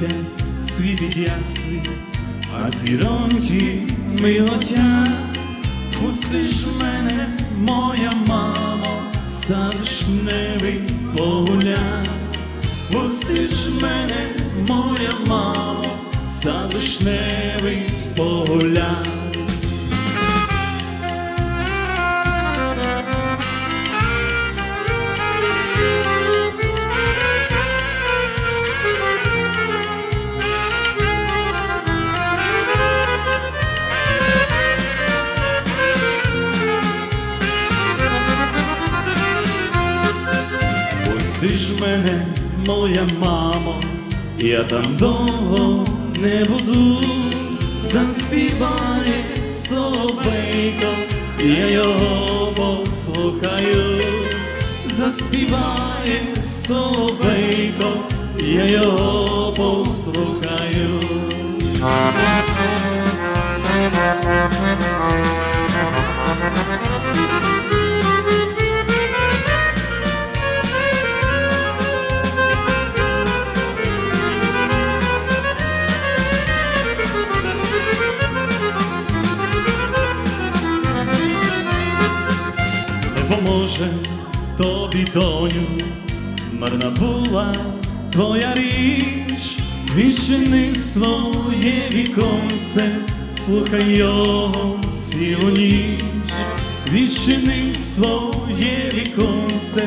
місяць світить ясний, а зіроньки милотя, Пустиш мене, моя мамо, за вишневий погуля, Пустиш мене, моя мамо, за вишневий погулять. Мене, моя мамо, я там довго не буду, заспіває соловейко, я його послухаю, заспіває соловейко, я його послухаю. не тобі, доню, марна була твоя річ, відчини своє віконце, слухай його цілу ніч, відчини своє віконце,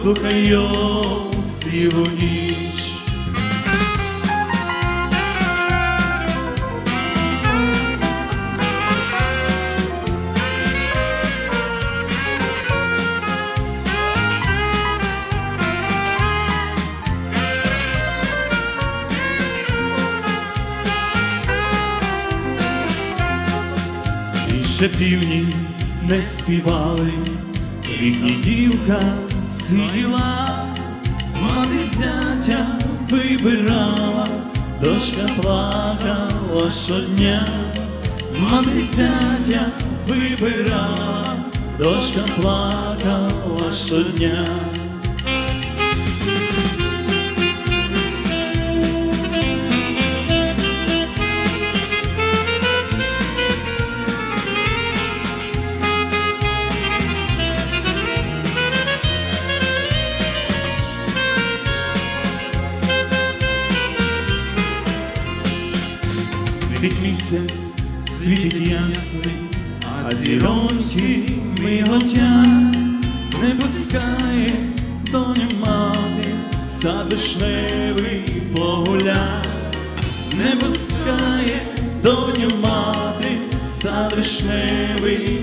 слухай його цілу ніч. Ще півні не співали, рідні дівка сиділа, мати зятя вибирала, дошка плакала щодня, мати зятя вибирала, дошка плакала щодня. Доню мати, сад вишневий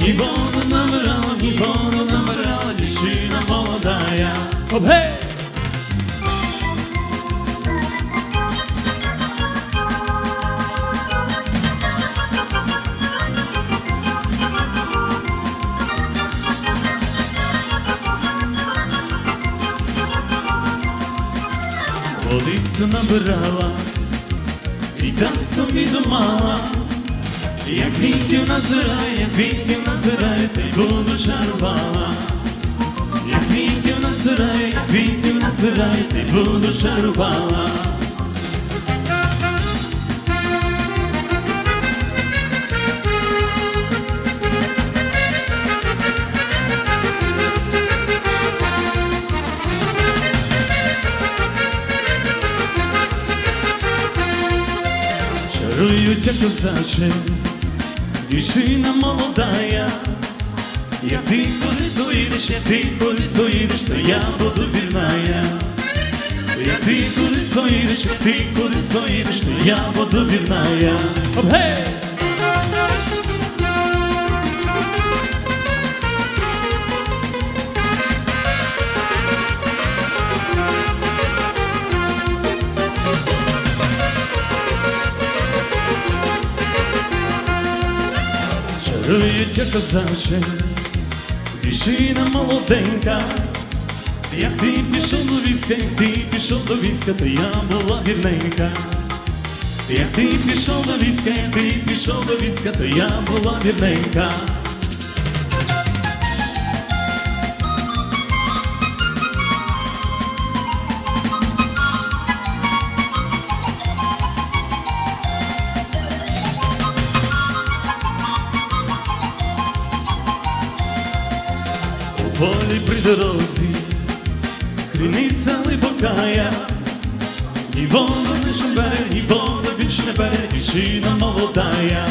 Ні воду набрала, ні воду набрала, дівчина молодая. Оп, гей! Водицю набирала, і так собі думала, як квітів назирає, як квітів назирає, та й буду чарувала. Як квітів назирає, як квітів назирає, та й буду чарувала. Чарують, як козаче, дівчина молодая. Як ти коли поїдеш, як ти коли стоїдеш, то я буду вірная. Як ти коли поїдеш, як ти коли стоїдеш, то я буду вірная. Оп, як козаче, дівчина молоденька. Як ти пішов до війська, як ти пішов до війська, то я була вірненька. Як ти пішов до війська, як ти пішов до війська, то я була вірненька. Ні вода більше бере, ні вода більш не бере, дівчина молодая.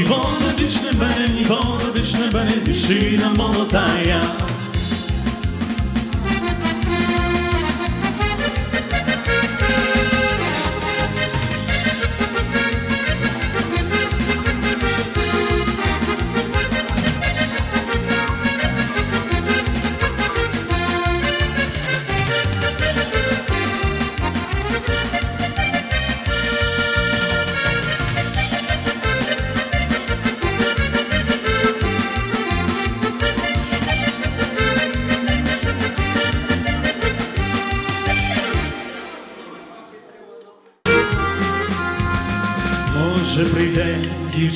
І вода більш не бере, і вода більш не бере, дівчина молодая.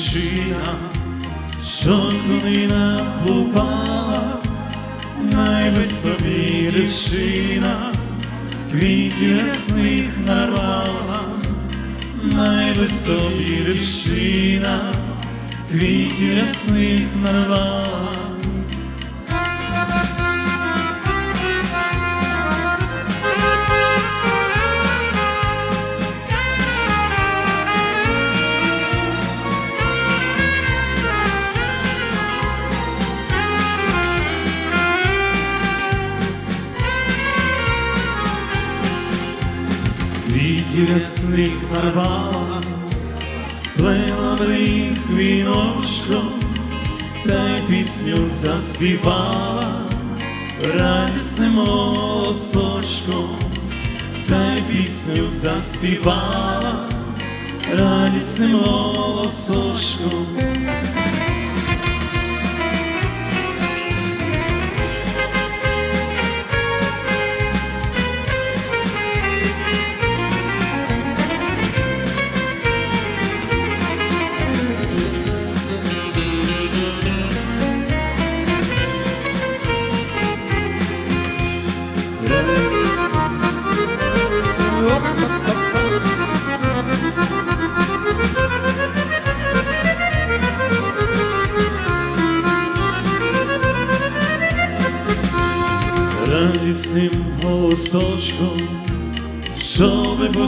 Дівчина, що коли напувала, найвисові дівчина, квітів ясних нарвала, найвисові дівчина, квітів ясних нарвала. Ясних нарвала, сплела в них віночко, та й пісню заспівала радісним голосочком, та й пісню заспівала радісним голосочком.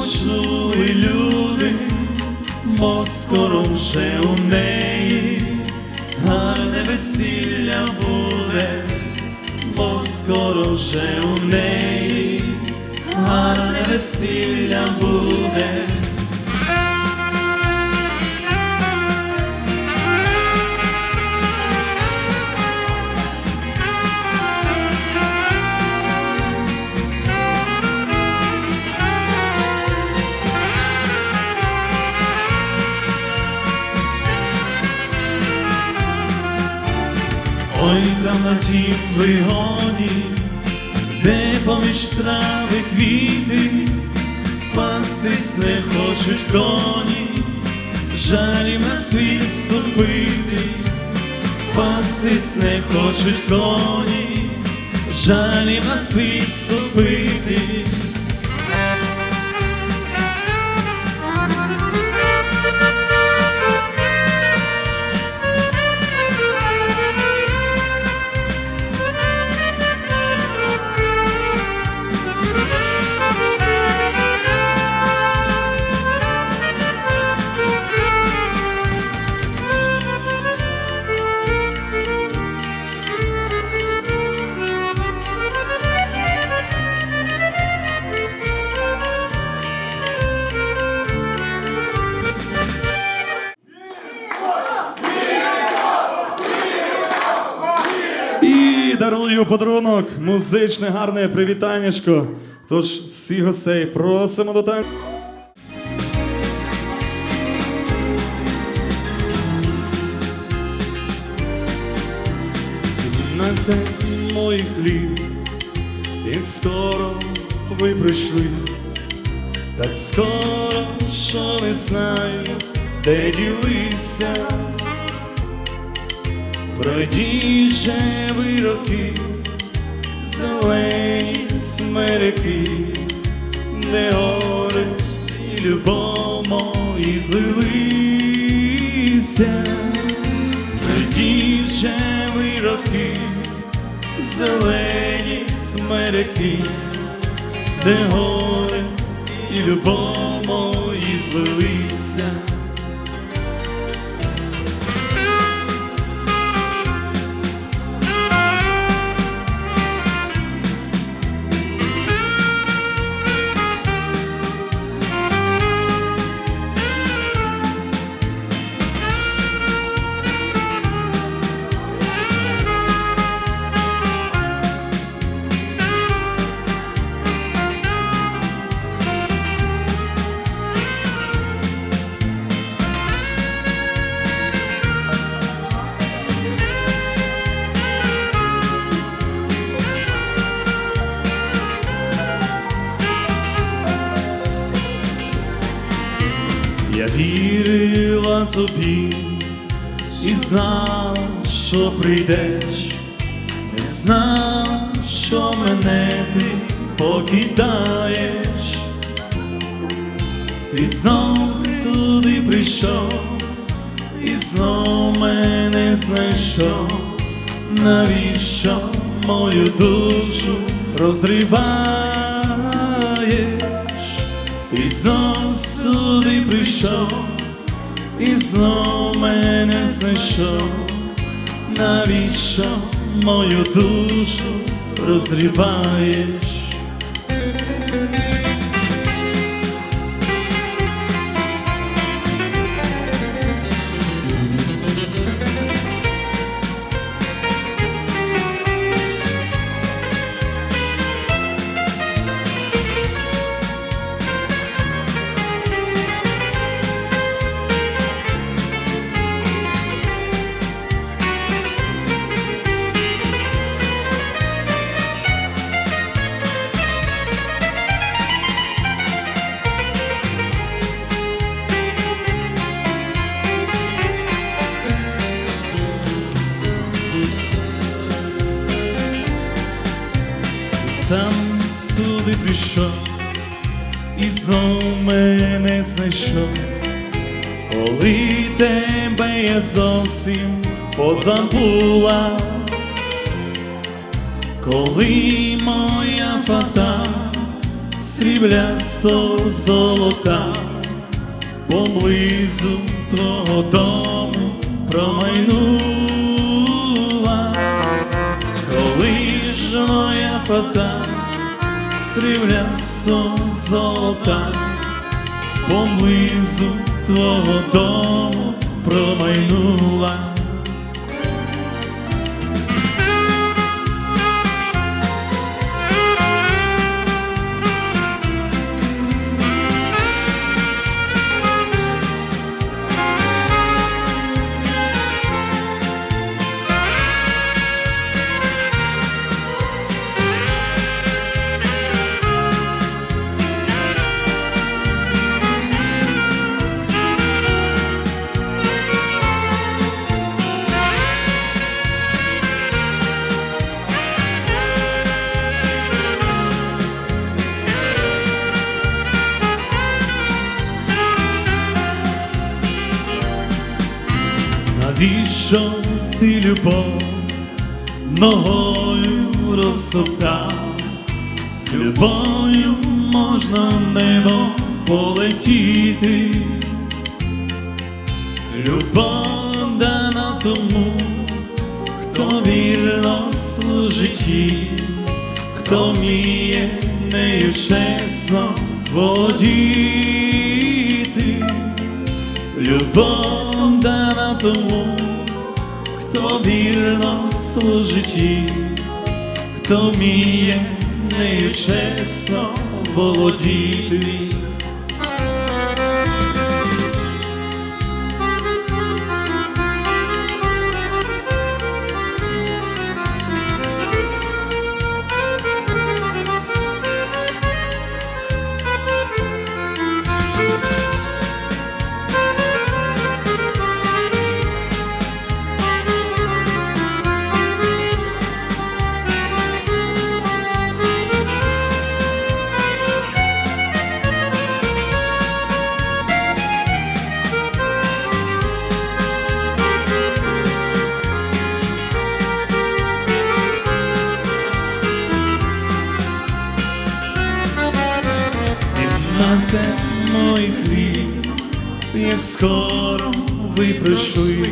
Почули люди, бо вже у неї гарне весілля буде, бо скоро вже у неї гарне весілля буде. Вигоні, де поміж трави квіти, пастись не хочуть коні, жалім на світ супити, пастись не хочуть коні, жалім на світ супити. Подарунок, музичне гарне привітаннячко. Тож всі гостей просимо до танцю. на цей мой хліб, і скоро ви прийшли, так скоро, що не знаю, де ділися. Пройдіть же ви роки, зелені смерики, де горе і злилися. Пройдіть же ви роки, зелені смерики, де горе і любов мої злилися. Тобі і знала, що прийдеш, не знала, що мене ти покидаєш, ти знов сюди прийшов і знов мене знайшов, навіщо мою душу розриваєш? Ти знов сюди прийшов і знов мене знайшов, навіщо мою душу розриваєш? Зовсім позабула, коли моя фата сріблясо золота поблизу твого дому промайнула. Коли ж моя фата сріблясо золота поблизу твого дому промайнула. Навіщо ти любов ногою розсоптав? З любов'ю можна в небо полетіти. Любов дана тому, хто вірно служить їй, хто вміє нею чесно володіти. Любов тому, хто вірно служить їй, хто вміє нею чесно володіти. Скоро ви прийшли,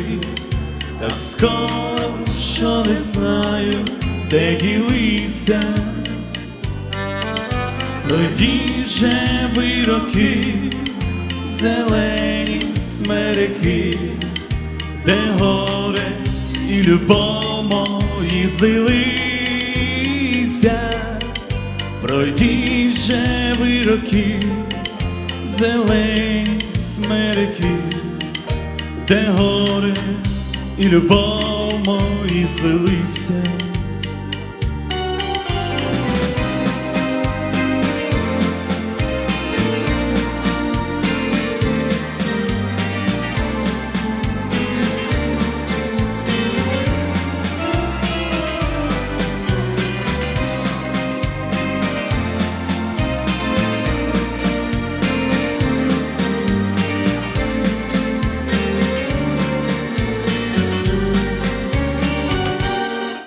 так скоро, що не знаю, де ділися. Пройдіть же ви роки, зелені смерики, де горе і любов мої злилися. Пройдіть же ви зелені смерики, де гори і любов мої злилися.